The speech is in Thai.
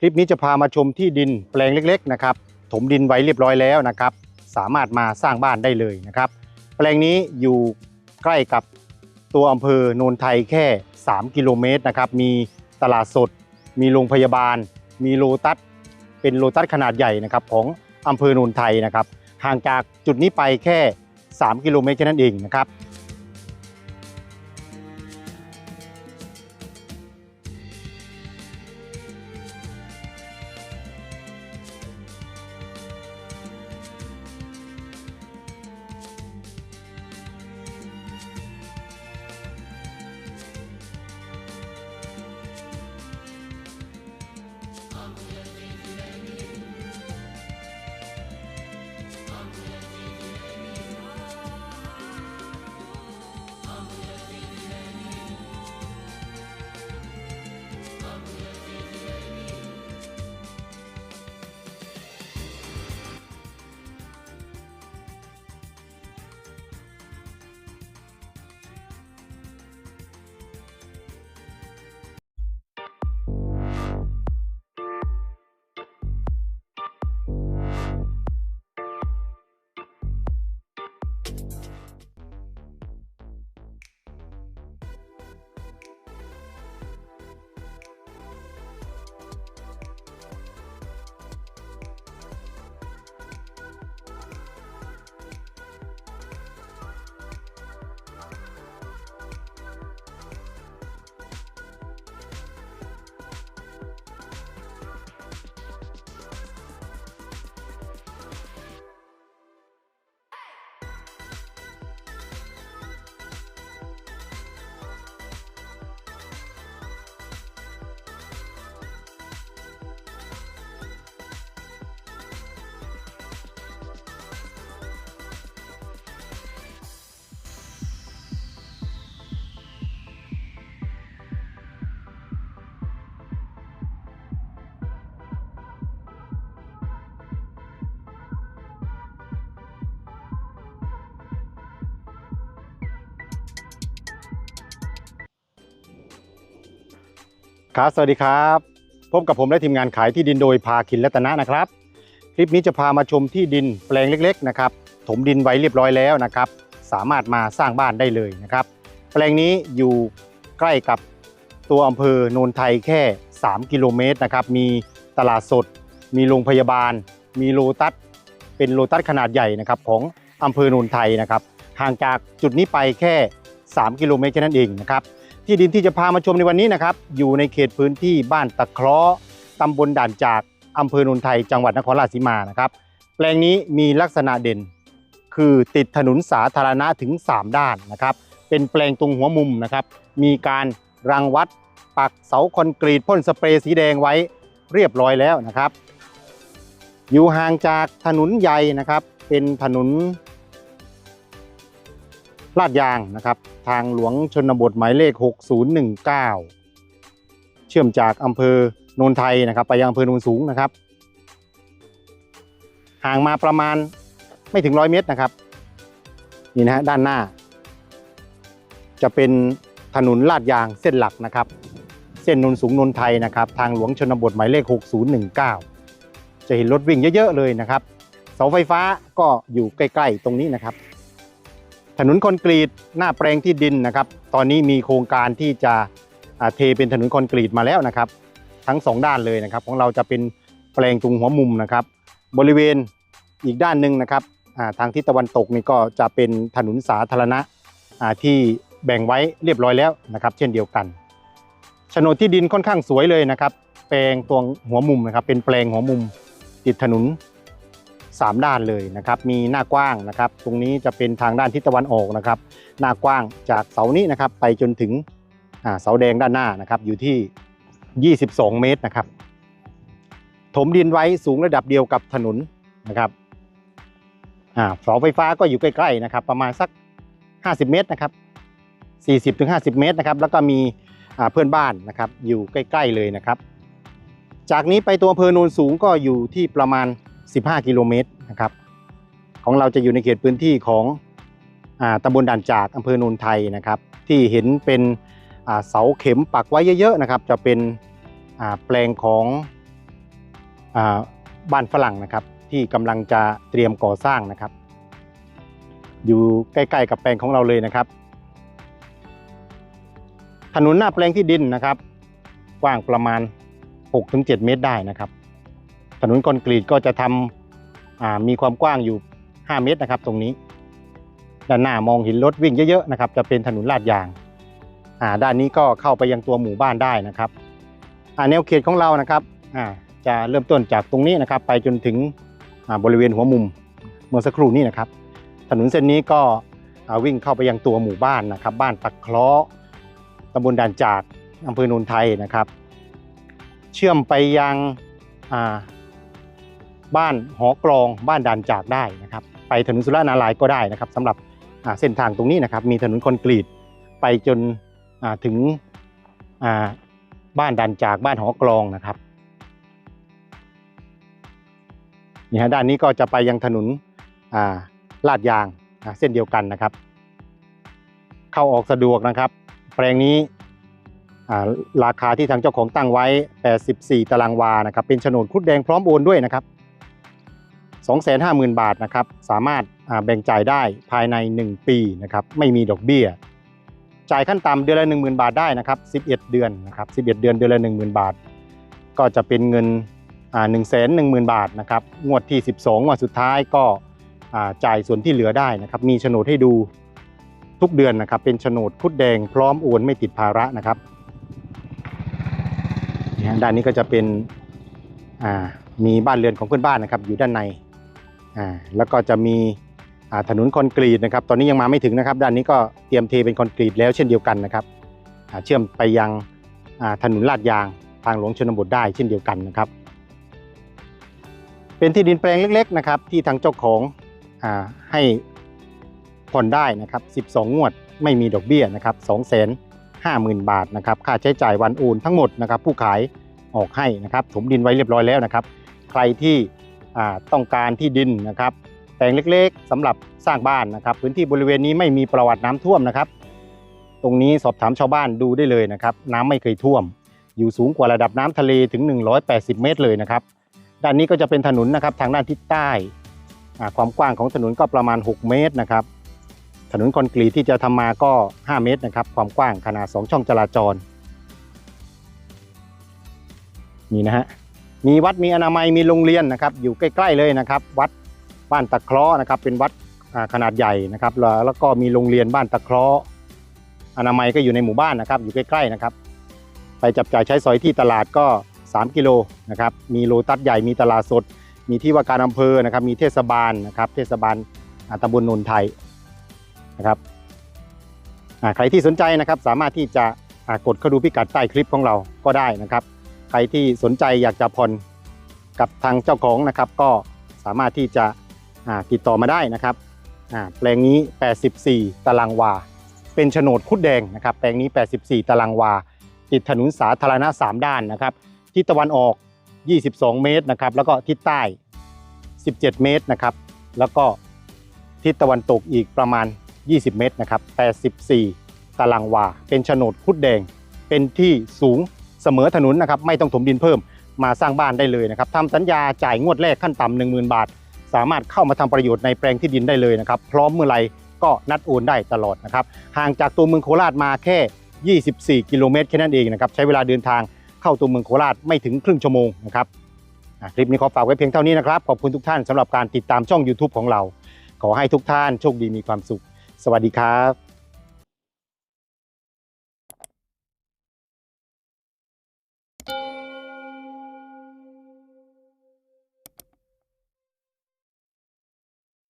คลิปนี้จะพามาชมที่ดินแปลงเล็กๆนะครับถมดินไว้เรียบร้อยแล้วนะครับ สามารถมาสร้างบ้านได้เลยนะครับ แปลงนี้อยู่ใกล้กับตัวอำเภอโนนไทยแค่ 3 กิโลเมตรนะครับ มีตลาดสด มีโรงพยาบาล มีโลตัส เป็นโลตัสขนาดใหญ่นะครับของอำเภอโนนไทยนะครับ ห่างจากจุดนี้ไปแค่ 3 กิโลเมตรแค่นั้นเองนะครับ ครับสวัสดีครับพบกับผมและทีมงานขายที่ดินโดยพาคินรัตนะนะครับ คลิปนี้จะพามาชมที่ดินแปลงเล็กๆนะครับถมดินไว้เรียบร้อยแล้วนะครับ สามารถมาสร้างบ้านได้เลยนะครับ แปลงนี้อยู่ใกล้กับตัวอำเภอโนนไทยแค่ 3 กิโลเมตรนะครับ มีตลาดสด มีโรงพยาบาล มีโลตัส เป็นโลตัสขนาดใหญ่นะครับของอำเภอโนนไทยนะครับ ห่างจากจุดนี้ไปแค่ 3 กิโลเมตรแค่นั้นเองนะครับที่ดินที่จะพามาชมในวันนี้นะครับอยู่ในเขตพื้นที่บ้านตะเคราะห์ตำบลด่านจากอำเภอโนนไทยจังหวัดนครราชสีมานะครับแปลงนี้มีลักษณะเด่น คือติดถนนสาธารณะถึง 3 ด้านนะครับเป็นแปลงตรงหัวมุมนะครับมีการรังวัดปักเสาคอนกรีตพ่นสเปรย์สีแดงไว้เรียบร้อยแล้วนะครับ อยู่ห่างจากถนนใหญ่นะครับ เป็นถนน ลาดยางนะครับ ทางหลวงชนบทหมายเลข 6019 เชื่อมจากอำเภอโนนไทยนะครับ ไปยังอำเภอโนนสูงนะครับ ห่างมาประมาณไม่ถึงร้อยเมตรนะครับ นี่นะฮะด้านหน้า จะเป็นถนนลาดยางเส้นหลักนะครับ เส้นโนนสูงโนนไทยนะครับ ทางหลวงชนบทหมายเลข 6019 จะเห็นรถวิ่งเยอะ ๆ เลยนะครับ เสาไฟฟ้าก็อยู่ใกล้ ๆ ตรงนี้นะครับ ถนนคอนกรีตหน้าแปลงที่ดินนะครับ ตอนนี้มีโครงการที่จะเทเป็นถนนคอนกรีตมาแล้วนะครับ ทั้งสองด้านเลยนะครับ ของเราจะเป็นแปลงตรงหัวมุมนะครับ บริเวณอีกด้านหนึ่งนะครับทางทิศตะวันตกนี่ก็จะเป็นถนนสาธารณะที่แบ่งไว้เรียบร้อยแล้วนะครับ เช่นเดียวกันโฉนดที่ดินค่อนข้างสวยเลยนะครับ แปลงตรงหัวมุมนะครับ เป็นแปลงหัวมุมติดถนน สามด้านเลยนะครับมีหน้ากว้างนะครับตรงนี้จะเป็นทางด้านทิศตะวันออกนะครับหน้ากว้างจากเสานี้นะครับไปจนถึงเสาแดงด้านหน้านะครับอยู่ที่ 22 เมตรนะครับถมดินไว้สูงระดับเดียวกับถนนนะครับอ่าเสาไฟฟ้าก็อยู่ใกล้ๆนะครับประมาณสัก 50 เมตรนะครับ40ถึง50 เมตรนะครับแล้วก็มีเพื่อนบ้านนะครับอยู่ใกล้ ๆเลยนะครับ จากนี้ไปตัวอำเภอโนนสูงก็อยู่ที่ประมาณ 15 กิโลเมตรนะครับ ของเราจะอยู่ในเขตพื้นที่ของอตำบลด่านจากอำเภอโนนไทยนะครับ ที่เห็นเป็นเสาเข็มปักไว้เยอะๆนะครับ จะเป็นแปลงของอบ้านฝรั่งนะครับ ที่กำลังจะเตรียมก่อสร้างนะครับ อยู่ใกล้ๆกับแปลงของเราเลยนะครับ ถนนหน้าแปลงที่ดินนะครับ กว้างประมาณ 6-7 เมตรได้นะครับ ถนนคอนกรีตก็จะทำมีความกว้างอยู่ 5 เมตรนะครับ ตรงนี้ ด้านหน้ามองเห็นรถวิ่งเยอะๆนะครับ จะเป็นถนนลาดยางด้านนี้ก็เข้าไปยังตัวหมู่บ้านได้นะครับแนวเขตของเรานะครับจะเริ่มต้นจากตรงนี้นะครับ ไปจนถึงบริเวณหัวมุมเมื่อสักครู่นี้นะครับ ถนนเส้นนี้ก็วิ่งเข้าไปยังตัวหมู่บ้านนะครับ บ้านตะเคราะห์ตำบลด่านจากอำเภอโนนไทยนะครับ เชื่อมไปยัง บ้านหอกลองบ้านด่านจากได้นะครับ ไปถนนสุรานาลายก็ได้นะครับสำหรับเส้นทางตรงนี้นะครับ มีถนนคอนกรีตไปจนถึงบ้านด่านจากบ้านหอกลองนะครับนี่ฮะด้านนี้ก็จะไปยังถนนาลาดยางาเส้นเดียวกันนะครับ เข้าออกสะดวกนะครับ แปลงนี้ราคาที่ทางเจ้าของตั้งไว้ 84 ตารางวานะครับ เป็นโฉนดคุดแดงพร้อมโอนด้วยนะครับ 250,000 บาทนะครับสามารถแบ่งจ่ายได้ภายใน 1 ปีนะครับไม่มีดอกเบี้ย จ่ายขั้นต่ำเดือนละ 10,000 บาทได้นะครับ11 เดือนนะครับ11 เดือนเดือนละ 10,000 บาท ก็จะเป็นเงินอ่า110,000บาทนะครับงวดที่ 12งวดสุดท้ายก็จ่ายส่วนที่เหลือได้นะครับมีโฉนดให้ดูทุกเดือนนะครับเป็นโฉนดคุดแดงพร้อมโอนไม่ติดภาระนะครับด้านนี้ก็จะเป็นมีบ้านเรือนของเพื่อนบ้านนะครับอยู่ด้านใน อ่าแล้วก็จะมีอ่าถนนคอนกรีตนะครับ ตอนนี้ยังมาไม่ถึงนะครับ ด้านนี้ก็เตรียมเทเป็นคอนกรีตแล้วเช่นเดียวกันนะครับอ่าเชื่อมไปยังอ่าถนนลาดยางทางหลวงชนบทได้เช่นเดียวกันนะครับ เป็นที่ดินแปลงเล็กๆนะครับ ที่ทางเจ้าของอ่าให้ผ่อนได้นะครับ 12 งวดไม่มีดอกเบี้ยนะครับ250,000 บาทนะครับ ค่าใช้จ่ายวันโอนทั้งหมดนะครับ ผู้ขายออกให้นะครับ ถมดินไว้เรียบร้อยแล้วนะครับ ใครที่ ต้องการที่ดินนะครับแปลงเล็กๆสำหรับสร้างบ้านนะครับ พื้นที่บริเวณนี้ไม่มีประวัติน้ำท่วมนะครับ ตรงนี้สอบถามชาวบ้านดูได้เลยนะครับ น้ำไม่เคยท่วม อยู่สูงกว่าระดับน้ำทะเลถึง 180 เมตรเลยนะครับ ด้านนี้ก็จะเป็นถนนนะครับทางด้านทิศใต้ความกว้างของถนนก็ประมาณ 6 เมตรนะครับ ถนนคอนกรีตที่จะทำมาก็ 5 เมตรนะครับ ความกว้างขนาด 2 ช่องจราจร นี่นะฮะ มีวัดมีอนามัยมีโรงเรียนนะครับ อยู่ใกล้ ๆเลยนะครับ วัดบ้านตะเคราะห์นะครับ เป็นวัดขนาดใหญ่นะครับ แล้วก็มีโรงเรียนบ้านตะเคราะห์อนามัยก็อยู่ในหมู่บ้านนะครับ อยู่ใกล้ๆนะครับ ไปจับจ่ายใช้สอยที่ตลาดก็ 3 กิโลนะครับ มีโลตัสใหญ่มีตลาดสด มีที่ว่าการอำเภอนะครับ มีเทศบาลนะครับ เทศบาลตำบลนนไทยนะครับใครที่สนใจนะครับสามารถที่จะกดเข้าดูพิกัดใต้คลิปของเราก็ได้นะครับ ใครที่สนใจอยากจะผ่อนกับทางเจ้าของนะครับ ก็สามารถที่จะติดต่อมาได้นะครับแปลงนี้ 84 ตารางวา เป็นโฉนดคุดแดงนะครับ แปลงนี้ 84 ตารางวา ติดถนนสาธารณะ 3 ด้านนะครับ ทิศตะวันออก 22 เมตรนะครับ แล้วก็ทิศใต้ 17 เมตรนะครับ แล้วก็ทิศตะวันตกอีกประมาณ 20 เมตรนะครับ 84 ตารางวา เป็นโฉนดคุดแดง เป็นที่สูง สมอถนนนะครับไม่ต้องถมดินเพิ่มมาสร้างบ้านได้เลยนะครับทำสัญญาจ่ายงวดแรกขั้นต่ำ10,000บาท สามารถเข้ามาทำประโยชน์ในแปลงที่ดินได้เลยนะครับพร้อมเมื่อไหรก็นัดโอนได้ตลอดนะครับห่างจากตัวเมืองโคราชมาแค่ 24 กิโลเมตรแค่นั้นเองนะครับใช้เวลาเดินทางเข้าตัวเมืองโคราชไม่ถึงครึ่งชั่วโมงนะครับคลิปนี้ขอฝากไว้เพียงเท่านี้นะครับขอบคุณทุกท่านสำหรับการติดตามช่อง YouTube ของเรา ขอให้ทุกท่านโชคดีมีความสุข สวัสดีครับ